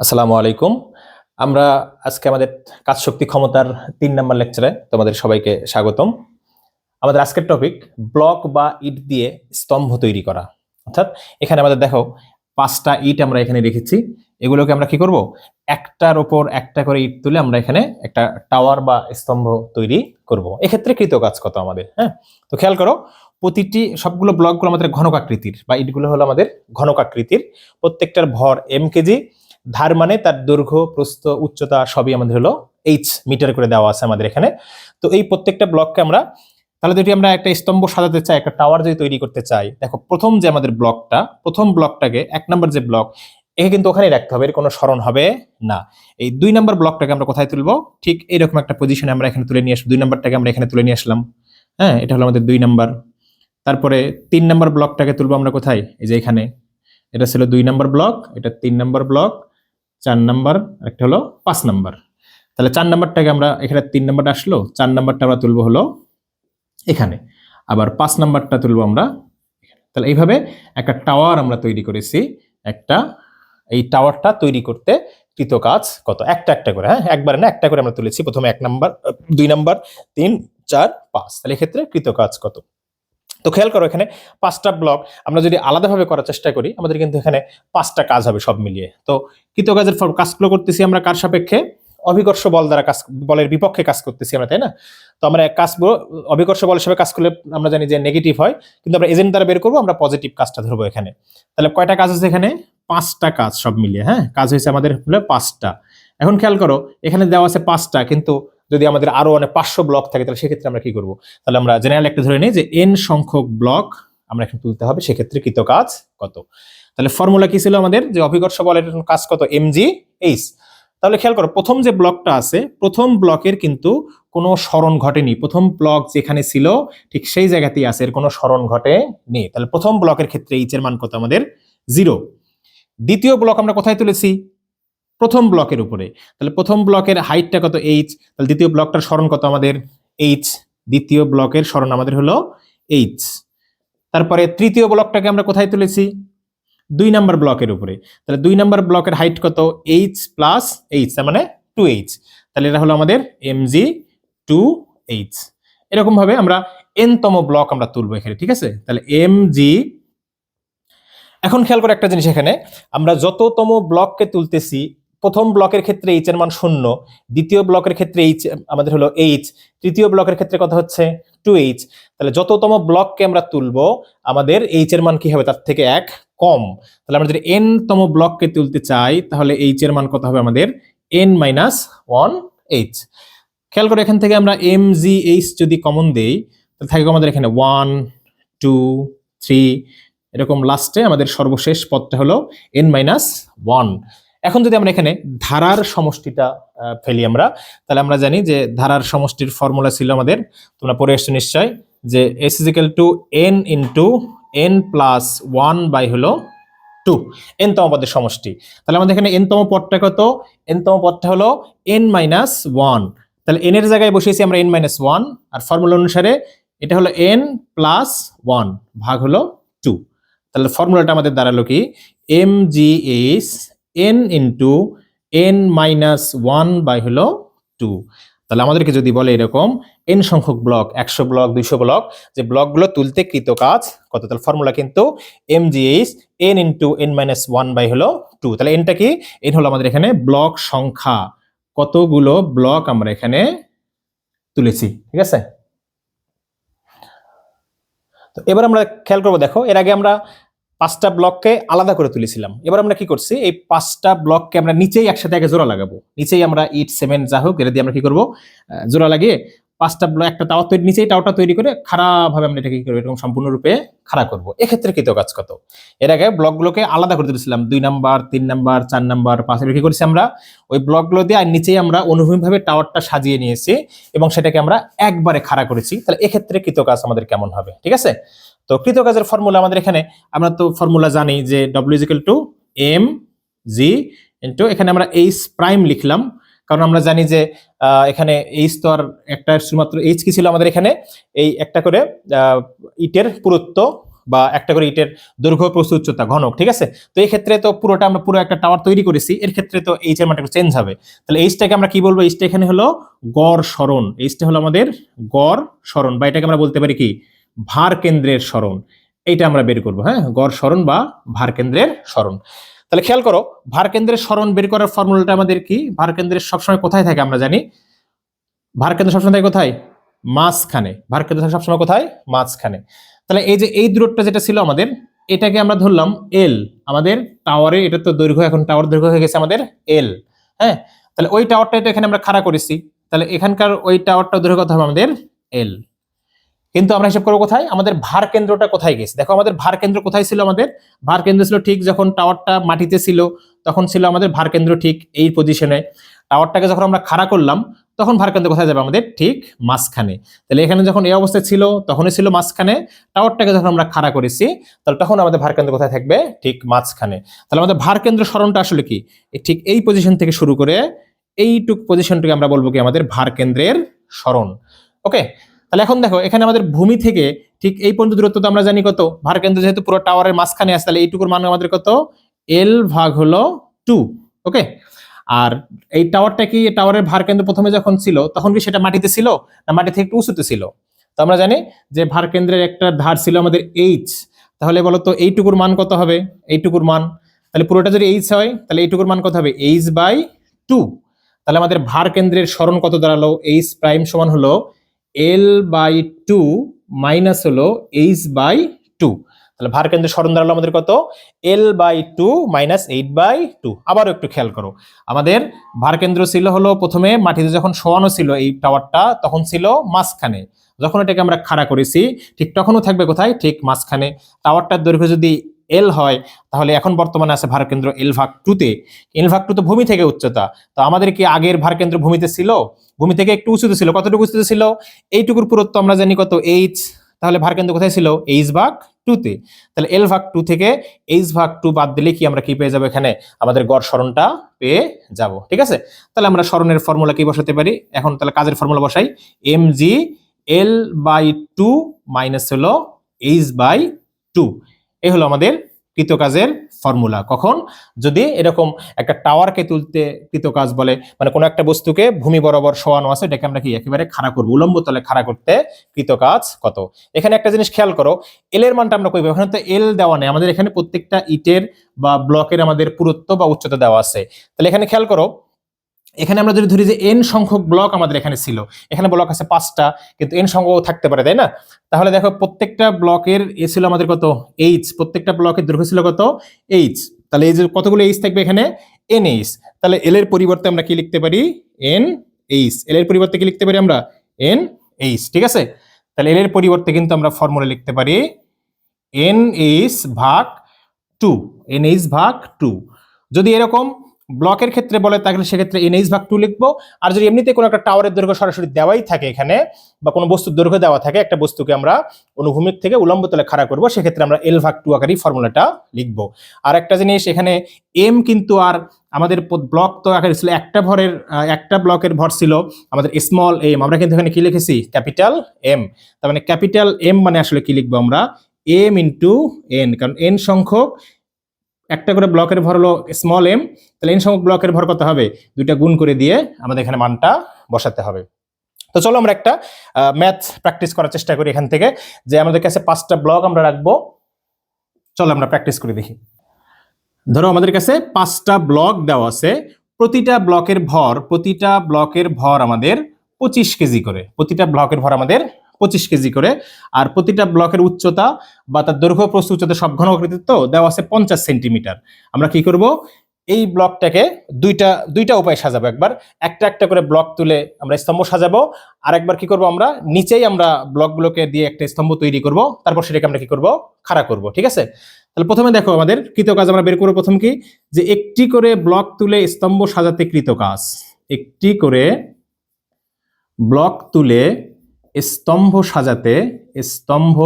আসসালামু আলাইকুম। আমরা আজকে আমাদের কাজ শক্তি ক্ষমতার তিন নম্বর লেকচারে তোমাদের সবাইকে স্বাগতম। আমাদের আজকের টপিক ব্লক বা ইট দিয়ে স্তম্ভ তৈরি করা। অর্থাৎ এখানে আমাদের দেখো, পাঁচটা ইট আমরা এখানে রেখেছি। এগুলোকে আমরা কি করব? একটার ওপর একটা করে ইট তুলে আমরা এখানে একটা টাওয়ার বা স্তম্ভ তৈরি করব। এক্ষেত্রে কৃত কাজ কত আমাদের হ্যাঁ? তো খেয়াল করো, প্রতিটি সবগুলো ব্লকগুলো আমাদের ঘনকাকৃতির বা ইটগুলো হলো আমাদের ঘনকাকৃতির প্রত্যেকটার ভর এম কেজি ধার মানে তার দৈর্ঘ্য, প্রস্থ, উচ্চতা সবই আমাদের হলো এইচ মিটার করে দেওয়া আছে আমাদের এখানে। তো এই প্রত্যেকটা ব্লককে আমরা, তাহলে যদি আমরা একটা স্তম্ভ সাজাতে চাই, একটা টাওয়ার যদি তৈরি করতে চাই, দেখো প্রথম যে আমাদের ব্লকটা প্রথম ব্লকটাকে এক নম্বর যে ব্লক একে কিন্তু ওখানেই রাখতে হবে, এর কোনো স্মরণ হবে না। এই দুই নম্বর ব্লকটাকে আমরা কোথায় তুলবো? ঠিক এইরকম একটা পজিশনে আমরা এখানে তুলে নিয়ে আসব দুই নম্বরটাকে আমরা এখানে তুলে নিয়ে আসলাম। হ্যাঁ এটা হলো আমাদের দুই নম্বর তারপরে তিন নম্বর ব্লকটাকে তুলবো আমরা কোথায়? এই যে এখানে। এটা ছিল দুই নম্বর ব্লক এটা তিন নম্বর ব্লক চার নাম্বার একটা হলো পাঁচ নাম্বার। তাহলে চার নাম্বারটাকে আমরা এখানে তিন নাম্বারটা আসলো, চার নাম্বারটা আমরা তুলবো হলো এখানে। আবার পাঁচ নাম্বারটা তুলবো আমরা তাহলে এইভাবে একটা টাওয়ার আমরা তৈরি করেছি, একটা, এই টাওয়ারটা তৈরি করতে কৃত কাজ কত? একটা একটা করে হ্যাঁ? একবারে না, একটা করে আমরা তুলেছি, প্রথমে এক নাম্বার, দুই নাম্বার, তিন, চার, পাঁচ। তাহলে এক্ষেত্রে কৃত কাজ কত? তো খেয়াল করো এখানে পাঁচটা ব্লক আমরা যদি আলাদাভাবে করার চেষ্টা করি, আমাদের কিন্তু এখানে পাঁচটা কাজ হবে সব মিলিয়ে। তো কৃত কাজের ফর- কাজগুলো করতেছি আমরা কার সাপেক্ষে? অভিকর্ষ বল দ্বারা কাজ বলের বিপক্ষে কাজ করতেছি আমরা, তাই না? তো আমরা কাজ অভিকর্ষ বল হিসেবে কাজ করলে আমরা জানি যে নেগেটিভ হয়, কিন্তু আমরা এজেন্ট দ্বারা বের করব, আমরা পজিটিভ কাজটা ধরবো এখানে। তাহলে কয়টা কাজ আছে এখানে? পাঁচটা কাজ সব মিলিয়ে হ্যাঁ? কাজ হয়েছে আমাদের হলো পাঁচটা। এখন খেয়াল করো, এখানে দেওয়া আছে পাঁচটা, কিন্তু যদি আমাদের আরও অনেক পাঁচশো ব্লক থাকে, তাহলে সেক্ষেত্রে আমরা কি করব? তাহলে আমরা জেনারেল একটা ধরে নিই যে এন সংখ্যক ব্লক আমরা এখানে তুলতে হবে, সেক্ষেত্রে কৃত কাজ কত? তাহলে ফর্মুলা কি ছিল আমাদের? যে অভিকর্ষ বলের কাজ কত? এম জি এইচ তাহলে খেয়াল করো, প্রথম যে ব্লকটা আছে, প্রথম ব্লকের কিন্তু কোনো স্মরণ ঘটেনি। প্রথম ব্লক যেখানে ছিল, ঠিক সেই জায়গাতেই আছে, এর কোনো স্মরণ ঘটেনি তাহলে প্রথম ব্লকের ক্ষেত্রে এইচ এর মান কত আমাদের? জিরো দ্বিতীয় ব্লক আমরা কোথায় তুলেছি? প্রথম ব্লকের উপরে। তাহলে প্রথম ব্লকের হাইটটা কত? এইচ তাহলে দ্বিতীয় ব্লকটার স্মরণ কত আমাদের? এইচ দ্বিতীয় ব্লকের স্মরণ আমাদের হলো এইচ তারপরে তৃতীয় ব্লকটাকে আমরা কোথায় তুলেছি? দুই নাম্বার ব্লকের উপরে। তাহলে দুই নাম্বার ব্লকের হাইট কত? এইচ প্লাস এইচ তার মানে টু এইচ তাহলে এটা হলো আমাদের এম জি টু এইচ এরকম ভাবে আমরা এন তম ব্লক আমরা তুলবো এখানে, ঠিক আছে? তাহলে এম জি এখন খেয়াল করে একটা জিনিস এখানে। আমরা যততম ব্লককে তুলতেছি প্রথম ব্লকের ক্ষেত্রে এইচ এর মান শূন্য, দ্বিতীয় ব্লকের ক্ষেত্রে এইচ আমাদের হলো এইচ তৃতীয় ব্লকের ক্ষেত্রে কথা হচ্ছে টু এইচ তাহলে যততম ব্লককে আমরা তুলবো, আমাদের এইচ এর মান কি হবে? তার থেকে এক কম। তাহলে আমরা যদি এন তম ব্লককে তুলতে চাই, তাহলে এইচ এর মান কত হবে? আমাদের এন মাইনাস ওয়ান এইচ খেয়াল করে এখান থেকে আমরা এম জি এইচ যদি কমন দেই, তাহলে থাকবে আমাদের এখানে ওয়ান টু থ্রি এরকম লাস্টে আমাদের সর্বশেষ পদটা হলো এন মাইনাস ওয়ান এখন যদি আমরা এখানে ধারার সমষ্টিটা ফেলি আমরা, তাহলে আমরা জানি যে ধারার সমষ্টির ফর্মুলা ছিল আমাদের, তোমরা পড়ে এসছো নিশ্চয়, যে S equal to N into N plus one by হলো টু এন তম পদের সমষ্টি। তাহলে আমাদের এখানে এন তম পদটা কত? এন তম পদটা হলো এন মাইনাস ওয়ান তাহলে এন এর জায়গায় বসিয়েছি আমরা এন মাইনাস ওয়ান আর ফর্মুলা অনুসারে এটা হলো এন প্লাস ওয়ান ভাগ হলো টু তাহলে ফর্মুলাটা আমাদের দাঁড়াল কি? M G H N into N minus one by হলো টু তাহলে আমাদেরকে যদি বলে এরকম এন সংখ্যক ব্লক একশো ব্লক দুইশো ব্লক যে ব্লকগুলো তুলতে কৃত কাজ কত? তাহলে ফর্মুলা কিন্তু M G H N into N minus one by হলো টু তাহলে এনটা কি? এন হলো আমাদের এখানে ব্লক সংখ্যা। কতগুলো ব্লক আমরা এখানে তুলেছি? ঠিক আছে? তো এবার আমরা খেয়াল করব, দেখো, এর আগে আমরা পাঁচটা ব্লককে আলাদা করে তুলেছিলাম। এবার আমরা কি করছি? এই পাঁচটা ব্লককে আমরা নিচেই একসাথে আগে জোড়া লাগাবো। নিচেই আমরা ইট সিমেন্ট যা হোক, এটা দিয়ে আমরা কি করব? জোড়া লাগিয়ে পাঁচটা ব্লক একটা টাওয়ার তৈরি নিচেই টাওয়ারটা তৈরি করে খারাপভাবে আমরা এটাকে কি করব? এরকম সম্পূর্ণরূপে খাড়া করব। এক্ষেত্রে কৃত কাজ কত? এর আগে ব্লকগুলোকে আলাদা করে তুলেছিলাম। দুই নাম্বার তিন নাম্বার চার নাম্বার পাঁচ, এবার কি করেছি আমরা? ওই ব্লকগুলো দিয়ে আর নিচেই আমরা অনুভূমিকভাবে টাওয়ারটা সাজিয়ে নিয়েছি এবং সেটাকে আমরা একবারে খাড়া করেছি। তাহলে এক্ষেত্রে কৃত কাজ আমাদের কেমন হবে? ঠিক আছে? তো কৃত কাজের ফর্মুলা আমাদের এখানে, আমরা তো ফর্মুলা জানি যে W equal to M G into এখানে আমরা এইচ প্রাইম লিখলাম, কারণ আমরা জানি যে এখানে এইচ তো আর একটা শুধুমাত্র এইচ কি ছিল আমাদের এখানে? এই একটা করে ইটের পুরুত্ব বা একটা করে ইটের দৈর্ঘ্য, প্রস্থ, উচ্চতা, ঘনক, ঠিক আছে? তো এই ক্ষেত্রে তো পুরোটা আমরা পুরো একটা টাওয়ার তৈরি করেছি, এর ক্ষেত্রে তো এইচ এর মানটা চেঞ্জ হবে। তাহলে এইচটাকে আমরা কি বলব? এইচটা এখানে হলো গড় সরণ এইচটা হলো আমাদের গড় সরণ, বা এটাকে আমরা বলতে পারি কি? ভার কেন্দ্রের সরণ এইটা আমরা বের করব হ্যাঁ? গড় সরণ বা ভার কেন্দ্রের সরণ তাহলে খেয়াল করো, ভার কেন্দ্রের সরণ বের করার ফর্মুলাটা আমাদের কি? ভার কেন্দ্রের সবসময় কোথায় থাকে আমরা জানি? ভার কেন্দ্র সবসময় থাকে কোথায়? মাঝখানে। ভার কেন্দ্র থাকে সবসময় কোথায়? মাঝখানে। তাহলে এই যে এই দূরত্বটা যেটা ছিল আমাদের, এটাকে আমরা ধরলাম এল আমাদের টাওয়ারে এটা তো দৈর্ঘ্য, এখন টাওয়ার দৈর্ঘ্য হয়ে গেছে আমাদের এল হ্যাঁ? তাহলে ওই টাওয়ারটা এটা এখানে আমরা খাড়া করেছি। তাহলে এখানকার ওই টাওয়ারটা দৈর্ঘ্য কত হবে আমাদের এল কিন্তু আমরা হিসাব করব কোথায়? আমাদের ভার কেন্দ্রটা কোথায় গেছে? দেখো আমাদের ভার কেন্দ্র কোথায় ছিল আমাদের? ভার কেন্দ্র ছিল ঠিক যখন টাওয়ারটা মাটিতে ছিল, তখন ছিল আমাদের ভার কেন্দ্র ঠিক এই পজিশনে টাওয়ারটাকে যখন আমরা খাড়া করলাম, তখন ভার কেন্দ্র কোথায় যাবে আমাদের? ঠিক মাঝখানে। তাহলে এখানে যখন এই অবস্থায় ছিল, তখনই ছিল মাঝখানে। টাওয়ারটাকে যখন আমরা খাড়া করেছি, তাহলে তখন আমাদের ভার কেন্দ্র কোথায় থাকবে? ঠিক মাঝখানে। তাহলে আমাদের ভার কেন্দ্র সরণটা আসলে কি? ঠিক এই পজিশন থেকে শুরু করে এইটুক পজিশনটাকে আমরা বলব কি আমাদের ভার কেন্দ্রের সরণ। ওকে তাহলে এখন দেখো, এখানে আমাদের ভূমি থেকে ঠিক এই পর্যন্ত দূরত্ব তো আমরা জানি কত? ভার কেন্দ্র যেহেতু পুরো টাওয়ারের মাঝখানে আছে, তাহলে এইটুকুর মান আমাদের কত? এল ভাগ হলো টু ওকে আর এই টাওয়ারটা কি? টাওয়ারের ভার কেন্দ্র প্রথমে যখন ছিল, তখন কি সেটা মাটিতে ছিল? না মাটি থেকে একটু উঁচুতে ছিল? তো আমরা জানি যে ভার কেন্দ্রের একটা ধার ছিল আমাদের এইচ তাহলে বলো তো এইটুকুর মান কত হবে? এইটুকুর মান, তাহলে পুরোটা যদি এইচ হয়, তাহলে এইটুকুর মান কত হবে? এইচ বাই টু তাহলে আমাদের ভার কেন্দ্রের স্মরণ কত দাঁড়াল? এইচ প্রাইম সমান হলো এল বাই টু মাইনাস হলো এইচ বাই টু তাহলে ভার কেন্দ্রের স্মরণ দাঁড়াল আমাদের কত? L by two minus eight by two আবারও একটু খেয়াল করো। আমাদের ভার কেন্দ্র ছিল হলো প্রথমে মাটিতে যখন শোয়ানো ছিল এই টাওয়ারটা, তখন ছিল মাঝখানে। যখন এটাকে আমরা খাড়া করেছি, ঠিক তখনও থাকবে কোথায়? ঠিক মাঝখানে। টাওয়ারটার দৈর্ঘ্য যদি এল হয়, তাহলে এখন বর্তমানে আছে ভার কেন্দ্র এল ভাগ টুতে এল ভাগ টু তো ভূমি থেকে উচ্চতা। তো আমাদের কি আগের ভার কেন্দ্র ভূমিতে ছিল? ভূমি থেকে একটু উঁচুতে ছিল। কতটুকু উঁচুতে ছিল? এইটুকুর পুরুত্ব আমরা জানি কত? এইচ। তাহলে ভার কেন্দ্র কোথায় ছিল? এইচ ভাগ টুতে তাহলে এল ভাগ টু থেকে এইচ ভাগ টু বাদ দিলে কি আমরা কি পেয়ে যাব এখানে? আমাদের গড় সরণটা পেয়ে যাব। ঠিক আছে? তাহলে আমরা সরণের ফর্মুলা কি বসাতে পারি? এখন তাহলে কাজের ফর্মুলা বসাই। M G L by two minus হলো এইচ বাই টু। এই হলো আমাদের কৃতকাজের ফর্মুলা কখন? যদি এরকম একটা টাওয়ারকে তুলতে কৃতকাজ বলে মানে কোনো একটা বস্তুকে ভূমি বরাবর শোয়ানো আছে, এটাকে আমরা কি একেবারে খাড়া করব? উলম্ব তলে খাড়া করতে কৃতকাজ কত? এখানে একটা জিনিস খেয়াল করো এল এর মানটা আমরা কইবো। এখানে তো এল দেওয়া নেই। আমাদের এখানে প্রত্যেকটা ইটের বা ব্লকের আমাদের পুরুত্ব বা উচ্চতা দেওয়া আছে। তাহলে এখানে খেয়াল করো এখানে আমরা যদি ধরি যে এন সংখ্যক ব্লক আমাদের এখানে ছিল, এখানে ব্লক আছে পাঁচটা, কিন্তু এন সংখ্যক থাকতে পারে, তাই না? তাহলে দেখো প্রত্যেকটা ব্লকের এ ছিল আমাদের কত? এইচ প্রত্যেকটা ব্লকের দৈর্ঘ্য ছিল কত? এইচ তাহলে এই যে কতগুলো এইচ থাকবে এখানে? এন এইচ তাহলে এল এর পরিবর্তে আমরা কি লিখতে পারি? এন এইচ এল এর পরিবর্তে কি লিখতে পারি আমরা? এন এইচ ঠিক আছে? তাহলে এল এর পরিবর্তে কিন্তু আমরা ফর্মুলা লিখতে পারি এন এইচ ভাগ টু এন এইচ ভাগ টু যদি এরকম ব্লকের ক্ষেত্রে বলে, তাহলে সেক্ষেত্রে এনএইচ ভাগ টু লিখব। আর যদি এমনিতে কোনো একটা টাওয়ারের দৈর্ঘ্য সরাসরি দেওয়াই থাকে এখানে, বা কোনো বস্তুর দৈর্ঘ্য দেওয়া থাকে, একটা বস্তুকে আমরা অনুভূমিক থেকে উলম্ব তলে খাড়া করব, সেক্ষেত্রে আমরা এল ভাগ টু আকারই ফর্মুলাটা লিখব। আর একটা জিনিস, এখানে এম কিন্তু আর আমাদের ব্লক তো আকারে ছিল, একটা ভরের একটা ব্লকের ভর ছিল আমাদের স্মল এম আমরা কিন্তু এখানে কি লিখেছি? ক্যাপিটাল এম তার মানে ক্যাপিটাল এম মানে আসলে কি লিখব আমরা? এম ইন্টু এন কারণ এন সংখ্যক একটা করে ব্লকের ভর হলো স্মল এম তাহলে এন সংখ্যক ব্লকের ভর কত হবে? দুইটা গুণ করে দিয়ে আমাদের এখানে মানটা বসাতে হবে। তো চলো আমরা একটা ম্যাথ প্র্যাকটিস করার চেষ্টা করি এখান থেকে, যে আমাদের কাছে পাঁচটা ব্লক আমরা রাখব। চলো আমরা প্র্যাকটিস করে দেখি। ধরো আমাদের কাছে পাঁচটা ব্লক দেওয়া আছে, প্রতিটা ব্লকের ভর, প্রতিটা ব্লকের ভর আমাদের পঁচিশ কেজি করে, প্রতিটা ব্লকের ভর আমাদের পঁচিশ কেজি করে। আর প্রতিটা ব্লকের উচ্চতা বা তার দৈর্ঘ্য প্রস্থ উচ্চতা সব ঘনকৃতিত্ব দেওয়া আছে পঞ্চাশ সেন্টিমিটার। আমরা কি করব? এই ব্লকটাকে দুইটা দুইটা উপায় সাজাবো একবার। একটা একটা করে ব্লক তুলে আমরা স্তম্ভ সাজাবো। আর একবার কি করব আমরা? নিচেই আমরা ব্লকগুলোকে দিয়ে একটা স্তম্ভ তৈরি করব। তারপর সেটাকে আমরা কি করব? খাড়া করব, ঠিক আছে? তাহলে প্রথমে দেখো আমাদের কৃতকাজ আমরা বের করব প্রথম কি? যে একটি করে ব্লক তুলে স্তম্ভ সাজাতে কৃতকাজ একটি করে ব্লক তুলে স্তম্ভ সাজাতে স্তম্ভ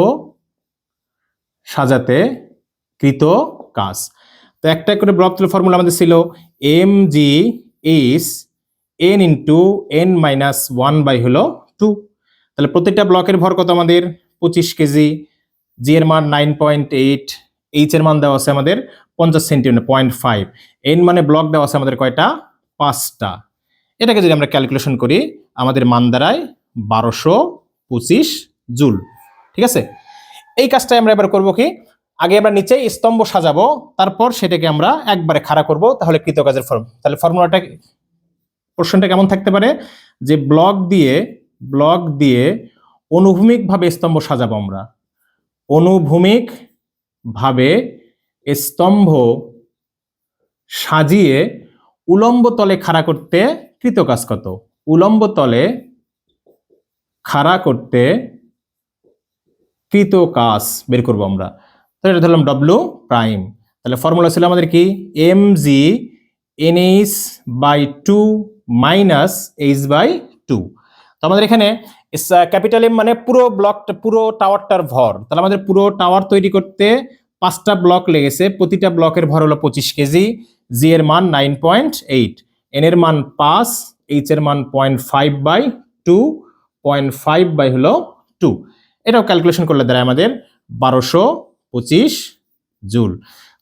সাজাতে কৃত কাজ। তো একটা করে ব্লক তুলে ফর্মুলা আমাদের ছিল M G is N into N minus one by হলো টু তাহলে প্রত্যেকটা ব্লকের ভর কত আমাদের? পঁচিশ কেজি জি এর মান নাইন পয়েন্ট এইট এইচ এর মান দেওয়া আছে আমাদের পঞ্চাশ সেন্টিমিটার পয়েন্ট ফাইভ এন মানে ব্লক দেওয়া আছে আমাদের কয়টা? পাঁচটা। এটাকে যদি আমরা ক্যালকুলেশন করি, আমাদের মান দাঁড়ায় বারোশো পঁচিশ জুল। ঠিক আছে? এই কাজটাই আমরা এবার করব কি? আগে আমরা নিচে স্তম্ভ সাজাবো, তারপর সেটাকে আমরা একবারে খাড়া করব, তাহলে কৃতকাজের ফর্ম তাহলে ফর্মুলাটা প্রশ্নটা কেমন থাকতে পারে? যে ব্লক দিয়ে ব্লক দিয়ে অনুভূমিকভাবে স্তম্ভ সাজাবো আমরা। অনুভূমিক ভাবে স্তম্ভ সাজিয়ে উলম্ব তলে খাড়া করতে কৃতকাজ কত? উলম্ব তলে খাড়া করতে কৃত কাজ বের করব আমরা। তাহলে এটা ধরলাম ডব্লু প্রাইম তাহলে ফর্মুলা ছিল আমাদের কি? M G N H by two minus H by two তো আমাদের এখানে ক্যাপিটাল এম মানে পুরো ব্লকটা পুরো টাওয়ারটার ভর। তাহলে আমাদের পুরো টাওয়ার তৈরি করতে পাঁচটা ব্লক লেগেছে। প্রতিটা ব্লকের ভর হলো পঁচিশ কেজি। জি এর মান নাইন পয়েন্ট এইট এন এর মান পাঁচ। এইচ এর মান point five by two point five by হলো টু। এটাও ক্যালকুলেশন করলে দাঁড়ায় আমাদের বারোশো পঁচিশ জুল।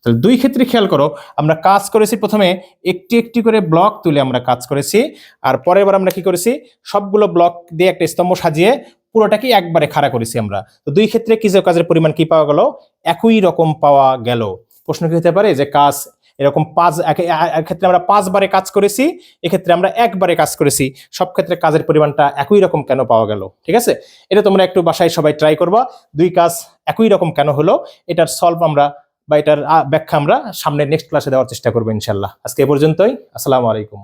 তো দুই ক্ষেত্রে খেয়াল করো, আমরা কাজ করেছি প্রথমে একটি একটি করে ব্লক তুলে আমরা কাজ করেছি, আর পরের বার আমরা কি করেছি, সবগুলো ব্লক দিয়ে একটা স্তম্ভ সাজিয়ে পুরোটাকে একবারে খাড়া করেছি আমরা। তো দুই ক্ষেত্রে কিছু কাজের পরিমাণ কি পাওয়া গেল? একই রকম পাওয়া গেল। প্রশ্ন কি হতে পারে? যে কাজ এরকম পাঁচ ক্ষেত্রে আমরা পাঁচবারে কাজ করেছি, এক্ষেত্রে আমরা একবারে কাজ করেছি। সব ক্ষেত্রে কাজের পরিমাণটা একই রকম কেন পাওয়া গেল? ঠিক আছে? এটা তোমরা একটু বাসায় সবাই ট্রাই করবা। দুই কাজ একই রকম কেন হলো? এটার সলভ আমরা বা এটার ব্যাখ্যা আমরা সামনে নেক্সট ক্লাসে দেওয়ার চেষ্টা করব ইনশাল্লাহ আজকে এ পর্যন্তই। আসসালামু আলাইকুম।